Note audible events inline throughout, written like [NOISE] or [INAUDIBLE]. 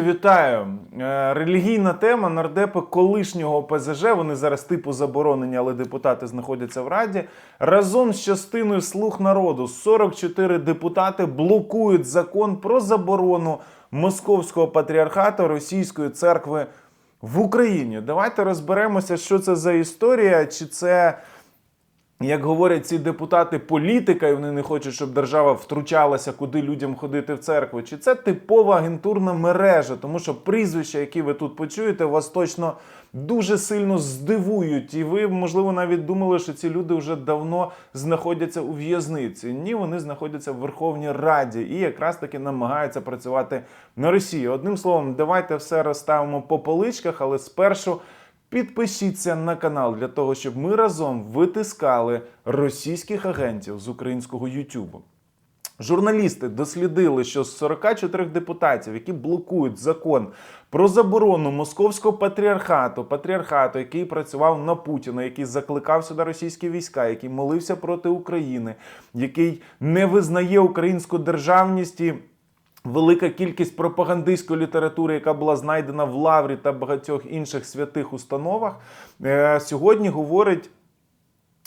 Вітаю. Е, Релігійна тема нардепи колишнього ОПЗЖ. Вони зараз типу заборонені, але депутати знаходяться в раді. Разом з частиною слуг народу 44 депутати блокують закон про заборону московського патріархату Російської церкви в Україні. Давайте розберемося, що це за історія, чи це. Як говорять ці депутати, політика, і вони не хочуть, щоб держава втручалася, куди людям ходити в церкву. Чи це типова агентурна мережа? Тому що прізвища, які ви тут почуєте, вас точно дуже сильно здивують. І ви, можливо, навіть думали, що ці люди вже давно знаходяться у в'язниці. Ні, вони знаходяться в Верховній Раді і якраз таки намагаються працювати на Росії. Одним словом, давайте все розставимо по поличках, але спершу. Підпишіться на канал для того, щоб ми разом витискали російських агентів з українського Ютубу. Журналісти дослідили, що з 44 депутатів, які блокують закон про заборону московського патріархату, патріархату, який працював на Путіна, який закликав сюди російські війська, який молився проти України, який не визнає українську державність Велика кількість пропагандистської літератури, яка була знайдена в Лаврі та багатьох інших святих установах, е, сьогодні говорить.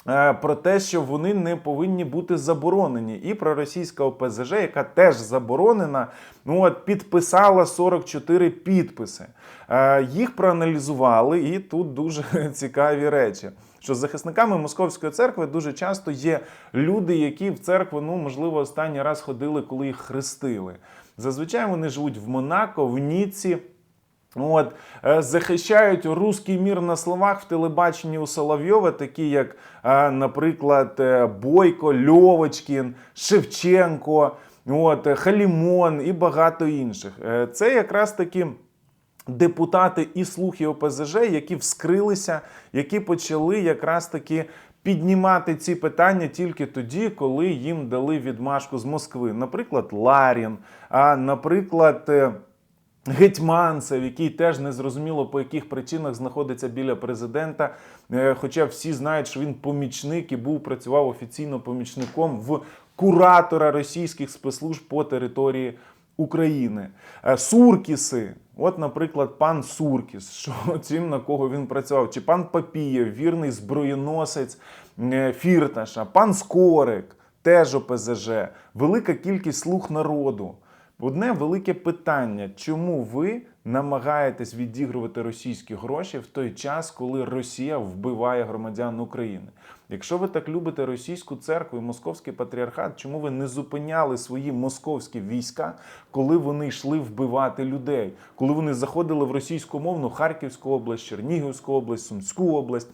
е, Про те, що вони не повинні бути заборонені, і про російська ОПЗЖ, яка теж заборонена, ну от підписала 44 підписи. Е, Їх проаналізували, і тут дуже [LAUGHS] цікаві речі. Що захисниками московської церкви дуже часто є люди, які в церкву, ну можливо, останній раз ходили, коли їх хрестили. Зазвичай вони живуть в Монако, в Ніці. От, е, захищають руський мір на словах в телебаченні у Соловйова, такі як, е, наприклад, е, Бойко, Льовочкін, Шевченко, от, Халімон і багато інших. Це якраз таки. Депутати і слухи ОПЗЖ, які вскрилися, які почали якраз таки піднімати ці питання тільки тоді, коли їм дали відмашку з Москви. Наприклад, Ларін, а наприклад. е, Гетьманцев, який теж не зрозуміло по яких причинах знаходиться біля президента. Е, Хоча всі знають, що він помічник і був працював офіційно помічником в куратора російських спецслужб по території України. Е, Суркіси, от, наприклад, пан Суркіс, що [LAUGHS] цим на кого він працював, чи пан Папієв, вірний зброєносець е, Фірташа, пан Скорик, теж ОПЗЖ, велика кількість слуг народу. Одне велике питання: чому ви намагаєтесь відігрувати російські гроші в той час, коли Росія вбиває громадян України? Якщо ви так любите російську церкву і московський патріархат, чому ви не зупиняли свої московські війська, коли вони йшли вбивати людей, коли вони заходили в російськомовну Харківську область, Чернігівську область, Сумську область,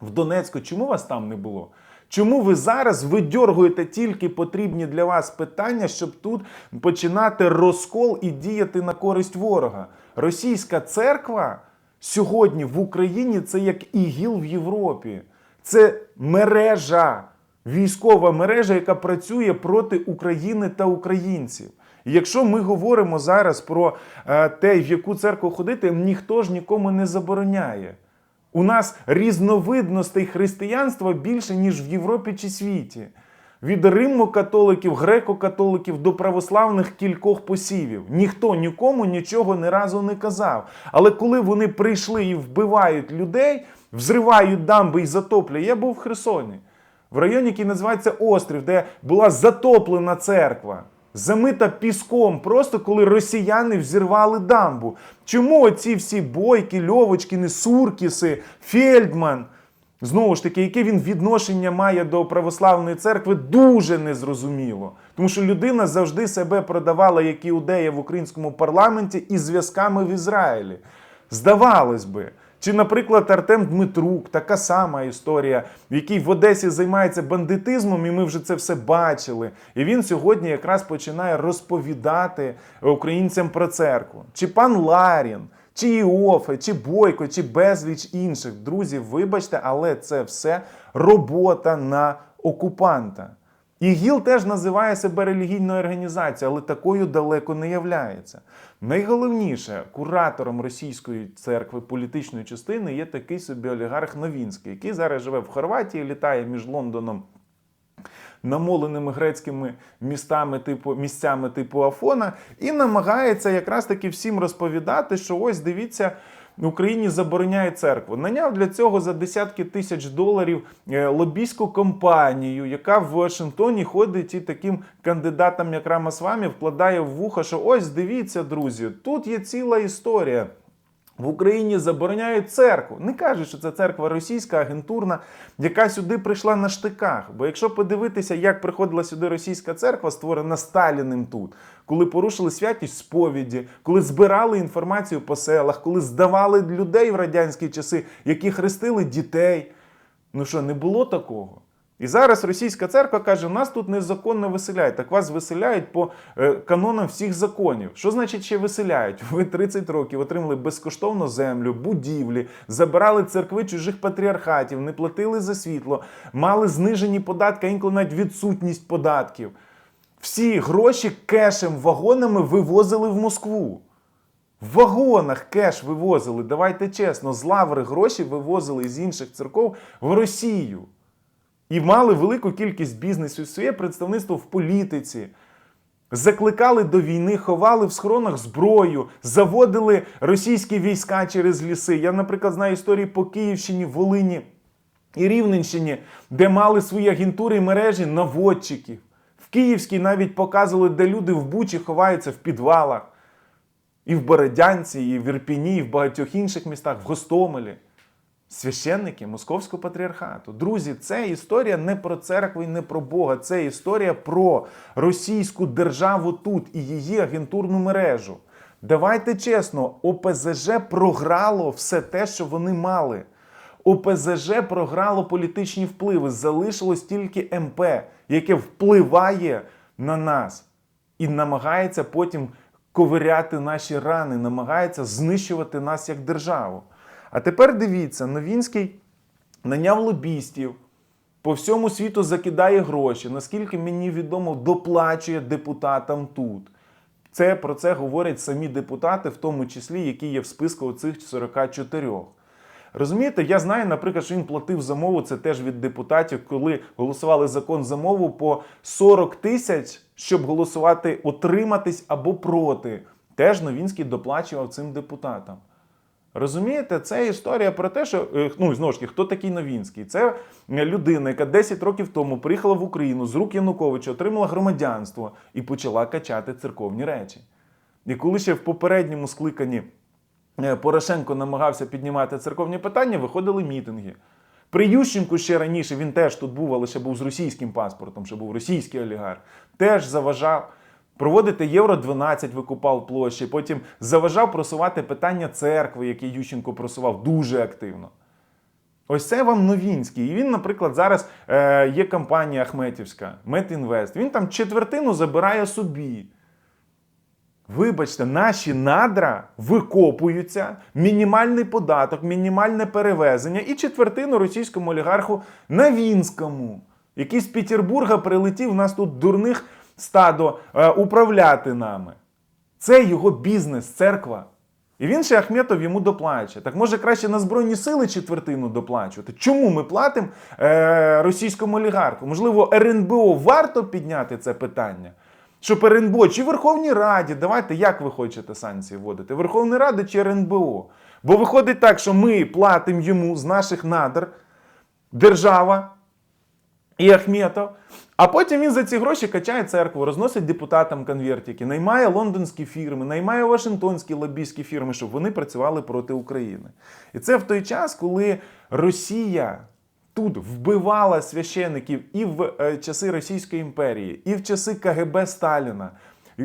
в Донецьку? Чому вас там не було? Чому ви зараз видьоргуєте тільки потрібні для вас питання, щоб тут починати розкол і діяти на користь ворога? Російська церква сьогодні в Україні це як ігіл в Європі. Це мережа, військова мережа, яка працює проти України та українців. І якщо ми говоримо зараз про е, те, в яку церкву ходити, ніхто ж нікому не забороняє. У нас різновидностей християнства більше, ніж в Європі чи світі. Від римо-католиків, греко-католиків до православних кількох посівів. Ніхто нікому нічого ні разу не казав. Але коли вони прийшли і вбивають людей, взривають дамби і затоплюють. Я був в Херсоні, в районі, який називається Острів, де була затоплена церква. Замита піском, просто коли росіяни взірвали дамбу. Чому оці всі бойки, льовочкіни, суркіси, Фельдман? Знову ж таки, яке він відношення має до православної церкви, дуже незрозуміло. Тому що людина завжди себе продавала як іудея в українському парламенті із зв'язками в Ізраїлі. Здавалось би. Чи, наприклад, Артем Дмитрук, така сама історія, в якій в Одесі займається бандитизмом, і ми вже це все бачили. І він сьогодні якраз починає розповідати українцям про церкву. Чи пан Ларін, чи Іофе, чи Бойко, чи безліч інших. Друзі, вибачте, але це все робота на окупанта. ІГІЛ теж називає себе релігійною організацією, але такою далеко не являється. Найголовніше, куратором російської церкви політичної частини є такий собі олігарх Новінський, який зараз живе в Хорватії, літає між Лондоном намоленими грецькими містами, типу місцями типу Афона, і намагається якраз таки всім розповідати, що ось дивіться. Україні забороняє церкву. Наняв для цього за десятки тисяч доларів е, лобійську компанію, яка в Вашингтоні ходить і таким кандидатам, як Рамасвамі, вкладає в вуха, що ось дивіться, друзі, тут є ціла історія. В Україні забороняють церкву. Не кажуть, що це церква російська, агентурна, яка сюди прийшла на штиках. Бо якщо подивитися, як приходила сюди російська церква, створена Сталіним тут, коли порушили святість сповіді, коли збирали інформацію по селах, коли здавали людей в радянські часи, які хрестили дітей. Ну що, не було такого? І зараз російська церква каже: нас тут незаконно виселяють. Так вас виселяють по е, канонам всіх законів. Що значить ще виселяють? [LAUGHS] Ви 30 років отримали безкоштовно землю, будівлі, забирали церкви чужих патріархатів, не платили за світло, мали знижені податки, а інколи навіть відсутність податків. Всі гроші кешем, вагонами вивозили в Москву. В вагонах кеш вивозили, давайте чесно, з лаври гроші вивозили з інших церков в Росію. І мали велику кількість бізнесу, своє представництво в політиці. Закликали до війни, ховали в схоронах зброю, заводили російські війська через ліси. Я, наприклад, знаю історії по Київщині, Волині і Рівненщині, де мали свої агентури і мережі наводчиків. В Київській навіть показували, де люди в Бучі ховаються в підвалах. І в Бородянці, і в Ірпіні, і в багатьох інших містах, в Гостомелі. Священники Московського патріархату. Друзі, це історія не про церкву і не про Бога. Це історія про російську державу тут і її агентурну мережу. Давайте чесно, ОПЗЖ програло все те, що вони мали. ОПЗЖ програло політичні впливи. Залишилось тільки МП, яке впливає на нас і намагається потім ковиряти наші рани, намагається знищувати нас як державу. А тепер дивіться, Новінський наняв лобістів, по всьому світу закидає гроші, наскільки мені відомо, доплачує депутатам тут. Це про це говорять самі депутати, в тому числі, які є в списку цих 44. Розумієте, я знаю, наприклад, що він платив за мову, це теж від депутатів, коли голосували закон за мову по 40 тисяч, щоб голосувати, отриматись або проти. Теж Новінський доплачував цим депутатам. Розумієте, це історія про те, що е, ну знову ж таки, хто такий Новінський? Це людина, яка 10 років тому приїхала в Україну з рук Януковича, отримала громадянство і почала качати церковні речі. І коли ще в попередньому скликанні е, Порошенко намагався піднімати церковні питання, виходили мітинги. При Ющенку ще раніше він теж тут був, але ще був з російським паспортом, ще був російський олігарх, теж заважав. Проводити Євро 12 викупав площі, потім заважав просувати питання церкви, яке Ющенко просував дуже активно. Ось це вам Новінський. І він, наприклад, зараз е, є компанія Ахметівська, Метінвест. Він там четвертину забирає собі. Вибачте, наші надра викопуються, мінімальний податок, мінімальне перевезення і четвертину російському олігарху Новінському, який з Петербурга прилетів, у нас тут дурних стадо е, управляти нами. Це його бізнес, церква. І він ще Ахметов йому доплаче. Так може краще на Збройні сили четвертину доплачувати? Чому ми платимо е, російському олігарху? Можливо, РНБО варто підняти це питання? Щоб РНБО чи Верховній Раді, давайте як ви хочете санкції вводити? Верховної Ради чи РНБО? Бо виходить так, що ми платимо йому з наших надр, держава і Ахметов. А потім він за ці гроші качає церкву, розносить депутатам конвертики, наймає лондонські фірми, наймає Вашингтонські лобійські фірми, щоб вони працювали проти України. І це в той час, коли Росія тут вбивала священиків і в е, часи Російської імперії, і в часи КГБ Сталіна.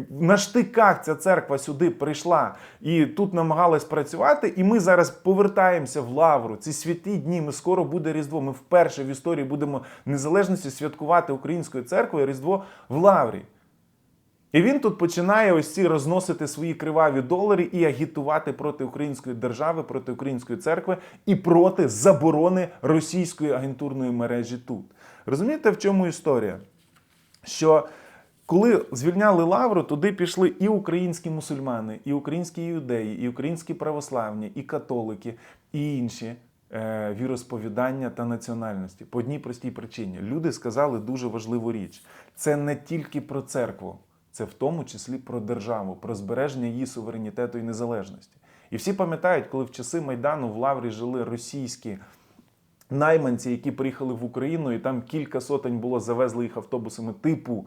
На штиках ця церква сюди прийшла і тут намагалась працювати. І ми зараз повертаємося в лавру. Ці святі дні. Ми скоро буде Різдво. Ми вперше в історії будемо незалежності святкувати українською церквою Різдво в лаврі. І він тут починає ось ці розносити свої криваві долари і агітувати проти української держави, проти української церкви і проти заборони російської агентурної мережі тут. Розумієте, в чому історія? Що коли звільняли лавру, туди пішли і українські мусульмани, і українські юдеї, і українські православні, і католики, і інші. е, віросповідання та національності. По одній простій причині. Люди сказали дуже важливу річ: це не тільки про церкву, це в тому числі про державу, про збереження її суверенітету і незалежності. І всі пам'ятають, коли в часи Майдану в Лаврі жили російські найманці, які приїхали в Україну, і там кілька сотень було, завезли їх автобусами типу.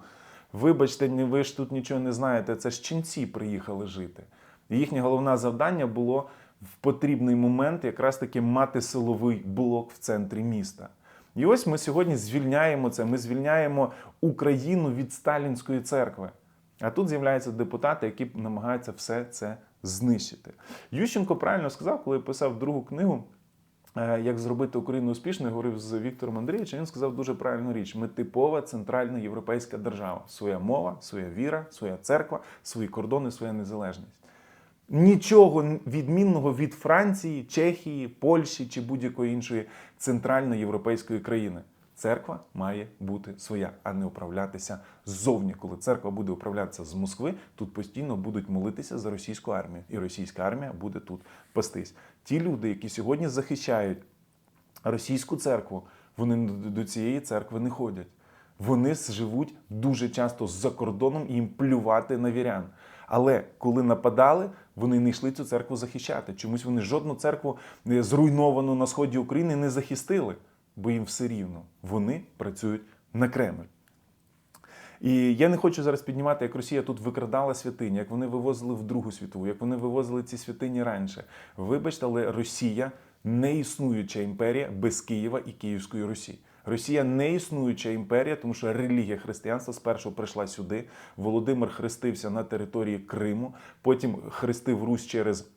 Вибачте, ви ж тут нічого не знаєте, це ж ченці приїхали жити. І їхнє головне завдання було в потрібний момент якраз таки мати силовий блок в центрі міста. І ось ми сьогодні звільняємо це. Ми звільняємо Україну від сталінської церкви. А тут з'являються депутати, які намагаються все це знищити. Ющенко правильно сказав, коли писав другу книгу. Е, Як зробити Україну успішною, говорив з Віктором Андрійовичем. Він сказав дуже правильну річ: ми типова центральна європейська держава. Своя мова, своя віра, своя церква, свої кордони, своя незалежність. Нічого відмінного від Франції, Чехії, Польщі чи будь-якої іншої центральноєвропейської країни. Церква має бути своя, а не управлятися ззовні. Коли церква буде управлятися з Москви, тут постійно будуть молитися за російську армію, і російська армія буде тут пастись. Ті люди, які сьогодні захищають російську церкву, вони до цієї церкви не ходять. Вони живуть дуже часто за кордоном і їм плювати на вірян. Але коли нападали, вони не йшли цю церкву захищати. Чомусь вони жодну церкву е, зруйновану на сході України не захистили, бо їм все рівно. Вони працюють на Кремль. І я не хочу зараз піднімати, як Росія тут викрадала святині, як вони вивозили в Другу світову, як вони вивозили ці святині раніше. Вибачте, але Росія не існуюча імперія без Києва і Київської Русі. Росія не існуюча імперія, тому що релігія християнства спершу прийшла сюди. Володимир хрестився на території Криму, потім хрестив Русь через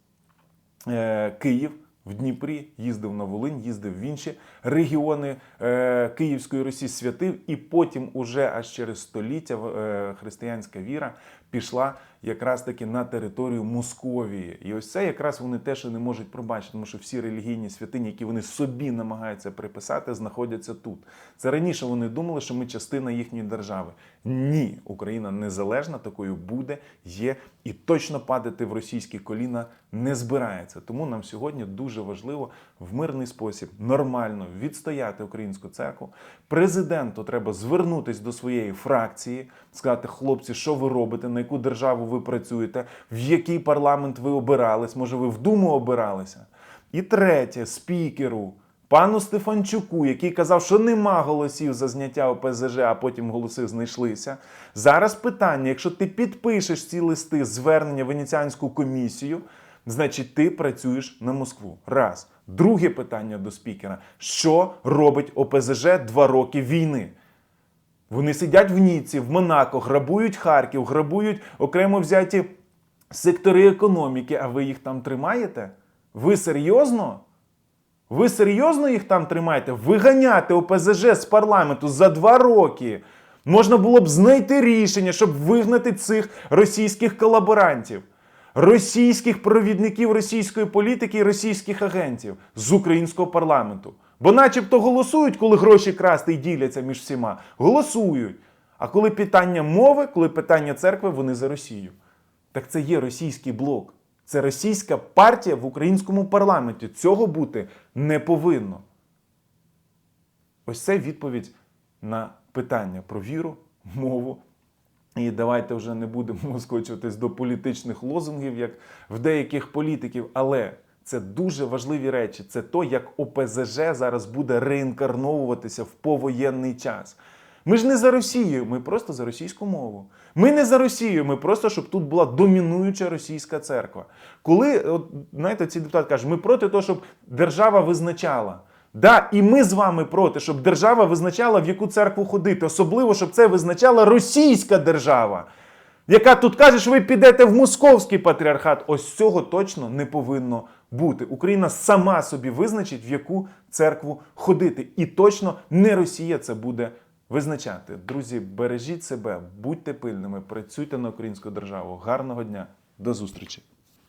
е, Київ. В Дніпрі їздив на Волинь, їздив в інші регіони е, Київської Русі, святив, і потім, уже аж через століття, е, християнська віра пішла якраз таки на територію Московії. І ось це якраз вони те, що не можуть пробачити, тому що всі релігійні святині, які вони собі намагаються приписати, знаходяться тут. Це раніше вони думали, що ми частина їхньої держави. Ні, Україна незалежна, такою буде, є і точно падати в російські коліна не збирається. Тому нам сьогодні дуже важливо в мирний спосіб нормально відстояти українську церкву. Президенту треба звернутись до своєї фракції, сказати, хлопці, що ви робите, на яку державу ви працюєте, в який парламент ви обирались, може, ви в Думу обиралися. І третє, спікеру. Пану Стефанчуку, який казав, що нема голосів за зняття ОПЗЖ, а потім голоси знайшлися. Зараз питання: якщо ти підпишеш ці листи звернення в Венеціанську комісію, значить ти працюєш на Москву. Раз. Друге питання до спікера: що робить ОПЗЖ два роки війни? Вони сидять в Ніці, в Монако, грабують Харків, грабують окремо взяті сектори економіки, а ви їх там тримаєте? Ви серйозно? Ви серйозно їх там тримаєте? Виганяти ОПЗЖ з парламенту за два роки. Можна було б знайти рішення, щоб вигнати цих російських колаборантів, російських провідників російської політики і російських агентів з українського парламенту. Бо начебто голосують, коли гроші красти і діляться між всіма. Голосують. А коли питання мови, коли питання церкви, вони за Росію. Так це є російський блок. Це російська партія в українському парламенті. Цього бути не повинно. Ось це відповідь на питання про віру, мову. І давайте вже не будемо скочуватись до політичних лозунгів, як в деяких політиків. Але це дуже важливі речі. Це то, як ОПЗЖ зараз буде реінкарновуватися в повоєнний час. Ми ж не за Росію, ми просто за російську мову. Ми не за Росію, ми просто, щоб тут була домінуюча російська церква. Коли, от, знаєте, ці депутати кажуть, ми проти того, щоб держава визначала. Да, і ми з вами проти, щоб держава визначала, в яку церкву ходити. Особливо, щоб це визначала російська держава, яка тут каже, що ви підете в московський патріархат. Ось цього точно не повинно бути. Україна сама собі визначить, в яку церкву ходити. І точно не Росія це буде визначати. Друзі, бережіть себе, будьте пильними, працюйте на українську державу. Гарного дня, до зустрічі!